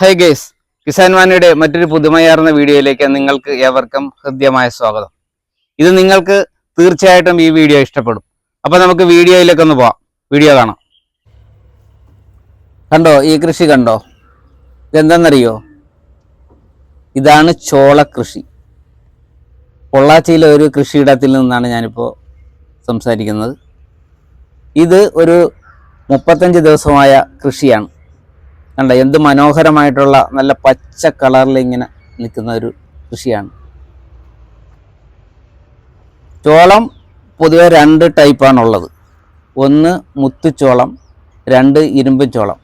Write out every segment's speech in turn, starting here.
High guys Kisan വാനിയുടെ മറ്റൊരു പുതുമയാർന്ന വീഡിയോയിലേക്ക് നിങ്ങൾക്ക് ഏവർക്കും ഹൃദ്യമായ സ്വാഗതം. ഇത് നിങ്ങൾക്ക് തീർച്ചയായിട്ടും ഈ വീഡിയോ ഇഷ്ടപ്പെടും. അപ്പൊ നമുക്ക് വീഡിയോയിലേക്ക് ഒന്ന് പോവാം. വീഡിയോ കാണാം. കണ്ടോ ഈ കൃഷി കണ്ടോ? ഇതെന്തെന്നറിയോ? ഇതാണ് ചോള കൃഷി. പൊള്ളാച്ചിയിലെ ഒരു കൃഷിയിടത്തിൽ നിന്നാണ് ഞാനിപ്പോൾ സംസാരിക്കുന്നത്. ഇത് ഒരു മുപ്പത്തഞ്ച് ദിവസമായ കൃഷിയാണ്. കണ്ട എന്ത് മനോഹരമായിട്ടുള്ള നല്ല പച്ച കളറിൽ ഇങ്ങനെ നിൽക്കുന്ന ഒരു കൃഷിയാണ്. ചോളം പൊതുവെ രണ്ട് ടൈപ്പാണുള്ളത് ഒന്ന് മുത്തുച്ചോളം രണ്ട് ഇരുമ്പ് ചോളം.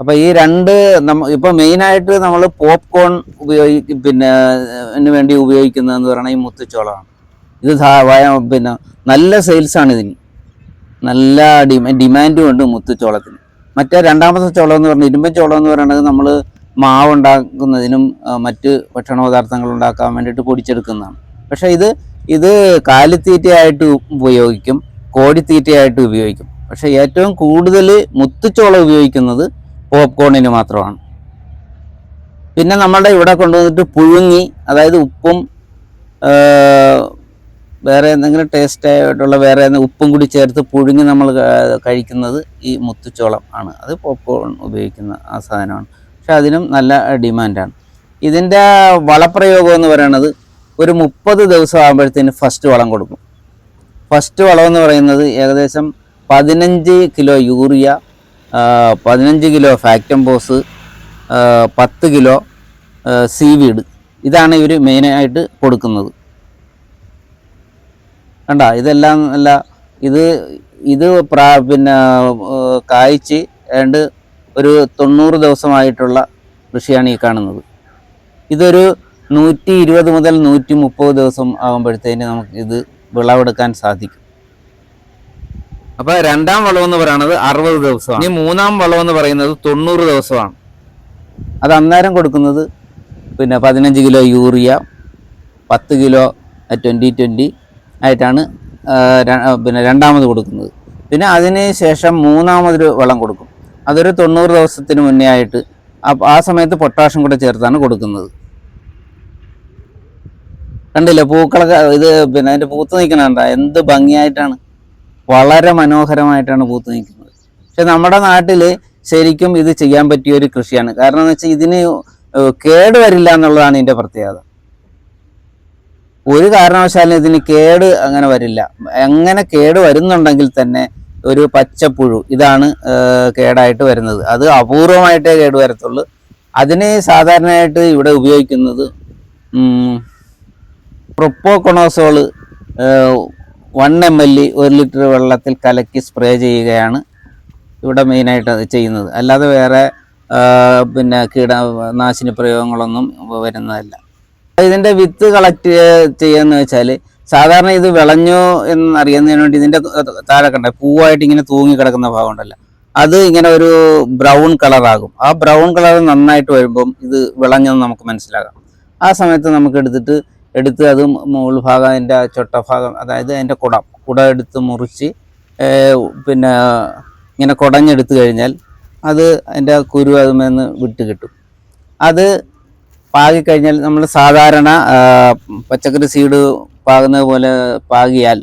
അപ്പോൾ ഈ രണ്ട് നമ്മ ഇപ്പോൾ മെയിനായിട്ട് നമ്മൾ പോപ്കോൺ ഉപയോഗിക്കും പിന്നെ വേണ്ടി ഉപയോഗിക്കുന്നതെന്ന് പറയുന്നത് ഈ മുത്തുച്ചോളമാണ് ഇത് പിന്നെ നല്ല സെയിൽസാണ് ഇതിന്. നല്ല ഡിമാ ഡിമാൻഡും ഉണ്ട് മുത്തുച്ചോളത്തിന് മറ്റേ രണ്ടാമത്തെ ചോളം എന്ന് പറഞ്ഞാൽ ഇരുമ്പൻ ചോളം എന്ന് പറയുന്നത് നമ്മൾ മാവ് ഉണ്ടാക്കുന്നതിനും മറ്റ് ഭക്ഷണ പദാർത്ഥങ്ങൾ ഉണ്ടാക്കാൻ വേണ്ടിയിട്ട് പൊടിച്ചെടുക്കുന്നതാണ്. പക്ഷേ ഇത് ഇത് കാലിത്തീറ്റയായിട്ട് ഉപയോഗിക്കും കോടിത്തീറ്റയായിട്ട് ഉപയോഗിക്കും. പക്ഷേ ഏറ്റവും കൂടുതൽ മുത്തുച്ചോളം ഉപയോഗിക്കുന്നത് പോപ്കോണിന് മാത്രമാണ്. പിന്നെ നമ്മളുടെ ഇവിടെ കൊണ്ടുവന്നിട്ട് പുഴുങ്ങി അതായത് ഉപ്പും വേറെ എന്തെങ്കിലും ടേസ്റ്റ് ആയിട്ടുള്ള വേറെ ഉപ്പും കൂടി ചേർത്ത് പുഴുങ്ങി നമ്മൾ കഴിക്കുന്നത് ഈ മുത്തുച്ചോളം ആണ്. അത് പോപ്കോൺ ഉപയോഗിക്കുന്ന ആ സാധനമാണ്. പക്ഷെ അതിനും നല്ല ഡിമാൻഡാണ് ഇതിന്റെ വളപ്രയോഗം എന്ന് പറയുന്നത് ഒരു മുപ്പത് ദിവസം ആകുമ്പോഴത്തേന് ഫസ്റ്റ് വളം കൊടുക്കും. ഫസ്റ്റ് വളം എന്ന് പറയുന്നത് ഏകദേശം പതിനഞ്ച് കിലോ യൂറിയ പതിനഞ്ച് കിലോ ഫാക്ടംബോസ് പത്ത് കിലോ സീവീഡ് ഇതാണ് ഇവർ മെയിനായിട്ട് കൊടുക്കുന്നത്. കണ്ട ഇതെല്ലാം അല്ല ഇത് ഇത് പ്രാ പിന്നെ കായ്ച്ച് ഏണ്ട് ഒരു തൊണ്ണൂറ് ദിവസമായിട്ടുള്ള കൃഷിയാണ് ഈ കാണുന്നത്. ഇതൊരു നൂറ്റി ഇരുപത് മുതൽ നൂറ്റി മുപ്പത് ദിവസം ആകുമ്പോഴത്തേന് നമുക്ക് ഇത് വിളവെടുക്കാൻ സാധിക്കും. അപ്പോൾ രണ്ടാം വളം എന്ന് പറയുന്നത് അറുപത് ദിവസമാണ്. ഇനി മൂന്നാം വളം എന്ന് പറയുന്നത് തൊണ്ണൂറ് ദിവസമാണ്. അത് അന്നേരം കൊടുക്കുന്നത് പിന്നെ പതിനഞ്ച് കിലോ യൂറിയ പത്ത് കിലോ ട്വന്റി ട്വന്റി ആയിട്ടാണ് പിന്നെ രണ്ടാമത് കൊടുക്കുന്നത്. പിന്നെ അതിന് ശേഷം മൂന്നാമതൊരു വളം കൊടുക്കും. അതൊരു തൊണ്ണൂറ് ദിവസത്തിന് മുന്നേ ആയിട്ട് ആ- സമയത്ത് പൊട്ടാഷ്യം കൂടെ ചേർത്താണ് കൊടുക്കുന്നത്. കണ്ടില്ലേ പൂക്കളൊക്കെ ഇത് പിന്നെ അതിന്റെ പൂത്ത് നിൽക്കണണ്ട എന്ത് ഭംഗിയായിട്ടാണ്. വളരെ മനോഹരമായിട്ടാണ് പൂത്ത് നിൽക്കുന്നത്. പക്ഷെ നമ്മുടെ നാട്ടിൽ ശരിക്കും ഇത് ചെയ്യാൻ പറ്റിയ ഒരു കൃഷിയാണ്. കാരണം എന്ന് വെച്ചാൽ ഇതിന് കേടുവരില്ല കേട് വരില്ല എന്നുള്ളതാണ് ഇതിന്റെ പ്രത്യേകത. ഒരു കാരണവശാലും ഇതിന് കേട് അങ്ങനെ വരില്ല. എങ്ങനെ കേട് വരുന്നുണ്ടെങ്കിൽ തന്നെ ഒരു പച്ചപ്പുഴു ഇതാണ് കേടായിട്ട് വരുന്നത്. അത് അപൂർവമായിട്ടേ കേട് വരത്തുള്ളൂ. അതിന് സാധാരണയായിട്ട് ഇവിടെ ഉപയോഗിക്കുന്നത് പ്രൊപ്പോകൊണോസോൾ വൺ എം എൽ ഒരു ലിറ്റർ വെള്ളത്തിൽ കലക്കി സ്പ്രേ ചെയ്യുകയാണ് ഇവിടെ മെയിനായിട്ട് അത് ചെയ്യുന്നത്. അല്ലാതെ വേറെ പിന്നെ കീടനാശിനി പ്രയോഗങ്ങളൊന്നും വരുന്നതല്ല. ഇതിന്റെ വിത്ത് കളക്ട് ചെയ്യാന്ന് വെച്ചാൽ സാധാരണ ഇത് വിളഞ്ഞു എന്ന് അറിയുന്നതിന് വേണ്ടി ഇതിന്റെ താഴെ കണ്ട പൂവായിട്ട് ഇങ്ങനെ തൂങ്ങി കിടക്കുന്ന ഭാഗം ഉണ്ടല്ലോ. അത് ഇങ്ങനെ ഒരു ബ്രൗൺ കളറാകും ആ ബ്രൗൺ കളർ നന്നായിട്ട് വരുമ്പം ഇത് വിളഞ്ഞെന്ന് നമുക്ക് മനസ്സിലാകാം. ആ സമയത്ത് നമുക്ക് എടുത്തിട്ട് എടുത്ത് അത് മുകൾ ഭാഗം അതിന്റെ ചൊട്ട ഭാഗം അതായത് അതിന്റെ കുടം കുട എടുത്ത് മുറിച്ച് പിന്നെ ഇങ്ങനെ കുടഞ്ഞെടുത്ത് കഴിഞ്ഞാൽ അത് അതിന്റെ കുരു അതുമെന്ന് വിട്ട് കിട്ടും. അത് പാകിക്കഴിഞ്ഞാൽ നമ്മൾ സാധാരണ പച്ചക്കറി സീഡ് പാകുന്നത് പോലെ പാകിയാൽ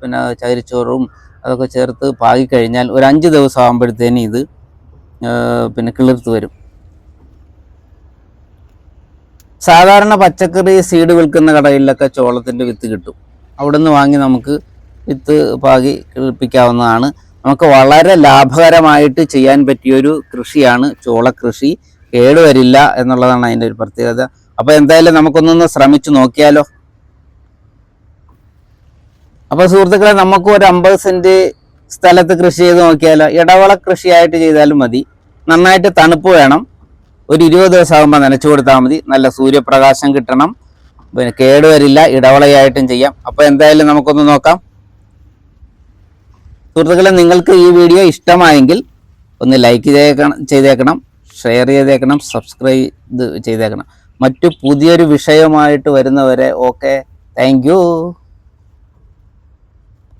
പിന്നെ ചകിരിച്ചോറും അതൊക്കെ ചേർത്ത് പാകിക്കഴിഞ്ഞാൽ ഒരു അഞ്ച് ദിവസം ആകുമ്പോഴത്തേന് ഇത് പിന്നെ കിളിർത്ത് വരും. സാധാരണ പച്ചക്കറി സീഡ് വിൽക്കുന്ന കടയിലൊക്കെ ചോളത്തിന്റെ വിത്ത് കിട്ടും. അവിടെ നിന്ന് വാങ്ങി നമുക്ക് വിത്ത് പാകി കിളിപ്പിക്കാവുന്നതാണ്. നമുക്ക് വളരെ ലാഭകരമായിട്ട് ചെയ്യാൻ പറ്റിയൊരു കൃഷിയാണ് ചോളകൃഷി കേടുവരില്ല എന്നുള്ളതാണ് അതിന്റെ ഒരു പ്രത്യേകത. അപ്പോൾ എന്തായാലും നമുക്കൊന്നൊന്ന് ശ്രമിച്ചു നോക്കിയാലോ? അപ്പോൾ സുഹൃത്തുക്കളെ നമുക്ക് ഒരു അമ്പത് സെന്റ് സ്ഥലത്ത് കൃഷി ചെയ്ത് നോക്കിയാലോ? ഇടവള കൃഷിയായിട്ട് ചെയ്താലും മതി. നന്നായിട്ട് തണുപ്പ് വേണം. ഒരു ഇരുപത് ദിവസം ആകുമ്പോൾ നനച്ചു കൊടുത്താൽ മതി. നല്ല സൂര്യപ്രകാശം കിട്ടണം. പിന്നെ കേടുവരില്ല ഇടവളയായിട്ടും ചെയ്യാം. അപ്പോൾ എന്തായാലും നമുക്കൊന്ന് നോക്കാം. സുഹൃത്തുക്കളെ നിങ്ങൾക്ക് ഈ വീഡിയോ ഇഷ്ടമായെങ്കിൽ ഒന്ന് ലൈക്ക് ചെയ്തേക്കണം ചെയ്തേക്കണം. ഷെയർ ചെയ്തേക്കണം സബ്സ്ക്രൈബ് ചെയ്തേക്കണം. മറ്റു പുതിയൊരു വിഷയമായിട്ട് വരുന്നവരെ ഓക്കെ താങ്ക്